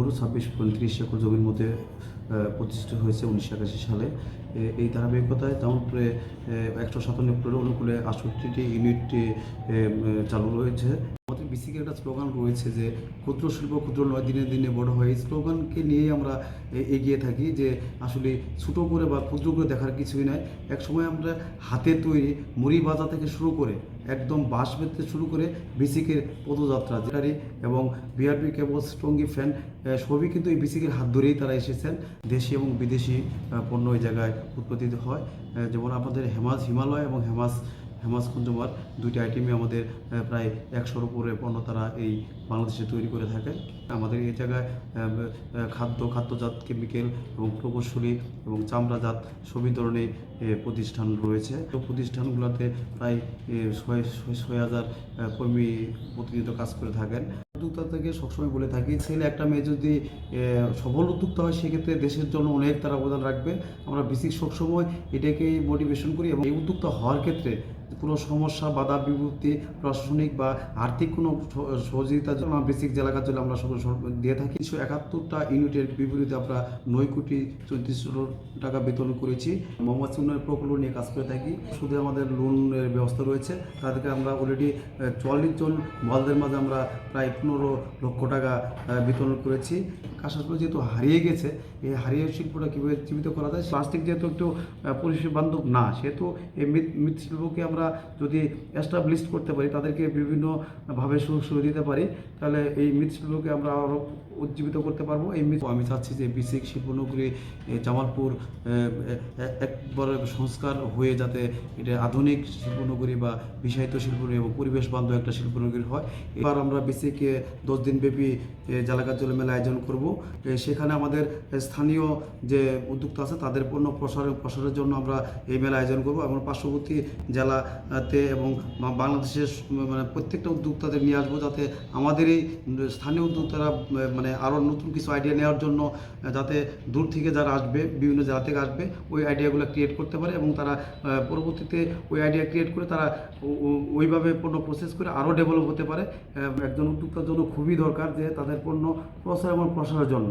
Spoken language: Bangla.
por ছাব্বিশ পঁয়ত্রিশ একর জমির মধ্যে প্রতিষ্ঠিত হয়েছে উনিশশো একাশি সালে। এই ধারাবাহিকতায় জামালপুরে একশো সাতানব্বই অনুকূলে আটষট্টিটি ইউনিট চালু রয়েছে। আমাদের বিসিকে একটা স্লোগান রয়েছে যে, ক্ষুদ্র শিল্প ক্ষুদ্র নয়, দিনে দিনে বড় হয়। এই স্লোগানকে নিয়েই আমরা এগিয়ে থাকি যে, আসলে ছোটো করে বা ক্ষুদ্র করে দেখার কিছুই নয় এক সময় আমরা হাতে তৈরি মুড়ি বাজা থেকে শুরু করে, একদম বাঁশ বেঁধতে শুরু করে বিসিকের পদযাত্রা যেটারি এবং বিআরপি কেবল স্ট্রঙ্গি ফ্যান সবই কিন্তু এই বিসিকের হাত ধরেই তারা এসেছেন। দেশি এবং বিদেশি পণ্য এই জায়গায় উৎপাদিত হয়। যেমন আমাদের হেমাজ হিমালয় এবং হেমাজ হেমাজ কনজুমার দুইটি আইটেমই আমাদের প্রায় একশোর উপরে পণ্য তারা এই বাংলাদেশে তৈরি করে থাকে। আমাদের এই জায়গায় খাদ্য, খাদ্যজাত কেমিক্যাল এবং প্রকৌশলী এবং চামড়াজাত সবই ধরনের প্রতিষ্ঠান রয়েছে। তো প্রতিষ্ঠানগুলোতে প্রায় ছয় ছয় হাজার কর্মী প্রতিনিয়ত কাজ করে থাকেন। উদ্যোক্তা থেকে সবসময় বলে থাকি, ছেলে একটা মেয়ে যদি সফল উদ্যোক্তা হয়, সেক্ষেত্রে দেশের জন্য অনেক তারা অবদান রাখবে। আমরা বেসিক সবসময় এটাকেই মোটিভেশন করি এবং এই উদ্যোক্তা হওয়ার ক্ষেত্রে কোনো সমস্যা, বাধা বিভক্তি প্রশাসনিক বা আর্থিক কোনো সহ- সহযোগিতার জন্য আমরা বেসিক জেলা কার্যালয়ে আমরা সকল দিয়ে থাকি তিনশো একাত্তরটা ইউনিটের বিপরীতে আমরা নয় কোটি চৌত্রিশশো টাকা বেতন করেছি। মৌমাছি উন্নয়ন প্রকল্প নিয়ে কাজ করে থাকি। শুধু আমাদের লোনের ব্যবস্থা রয়েছে। তাদেরকে আমরা অলরেডি চল্লিশ জন বলদের মাঝে আমরা প্রায় পনেরো লক্ষ টাকা বিতরণ করেছি। কাঁসাশগুলো যেহেতু হারিয়ে গেছে এই হারিয়ে শিল্পটা কীভাবে জীবিত করা যায়? প্লাস্টিক যেহেতু একটু পরিবেশ বান্ধব না, সেহেতু এই মৃৎ, মৃৎশিল্পকে আমরা যদি এস্টাবলিশ করতে পারি, তাদেরকে বিভিন্নভাবে সুযোগ দিতে পারি, তাহলে এই মৃৎশিল্পকে আমরা আরও উজ্জীবিত করতে পারব। এই আমি চাচ্ছি যে বিসিক শিল্পনগরী জামালপুর একবার সংস্কার হয়ে যাতে এটা আধুনিক শিল্পনগরী বা বিষায়িত শিল্পনগরী এবং পরিবেশ বান্ধব একটা শিল্পনগরী হয়। এবার আমরা বিসিকে দশ দিনব্যাপী জেলা মেলা আয়োজন করব। সেখানে আমাদের স্থানীয় যে উদ্যোক্তা আছে, তাদের পণ্য প্রসার প্রসারের জন্য আমরা এই মেলা আয়োজন করব এবং পার্শ্ববর্তী জেলাতে এবং বাংলাদেশের মানে প্রত্যেকটা উদ্যোক্তাদের নিয়ে আসব যাতে আমাদের এই স্থানীয় উদ্যোক্তারা মানে আরও নতুন কিছু আইডিয়া নেওয়ার জন্য, যাতে দূর থেকে যারা আসবে, বিভিন্ন জেলা থেকে আসবে, ওই আইডিয়াগুলো ক্রিয়েট করতে পারে এবং তারা পরবর্তীতে ওই আইডিয়া ক্রিয়েট করে তারা ওইভাবে পণ্য প্রসেস করে আরও ডেভেলপ হতে পারে। একজন উদ্যোক্তার জন্য খুবই দরকার যে তাদের পণ্য প্রসার এবং প্রসারের জন্য।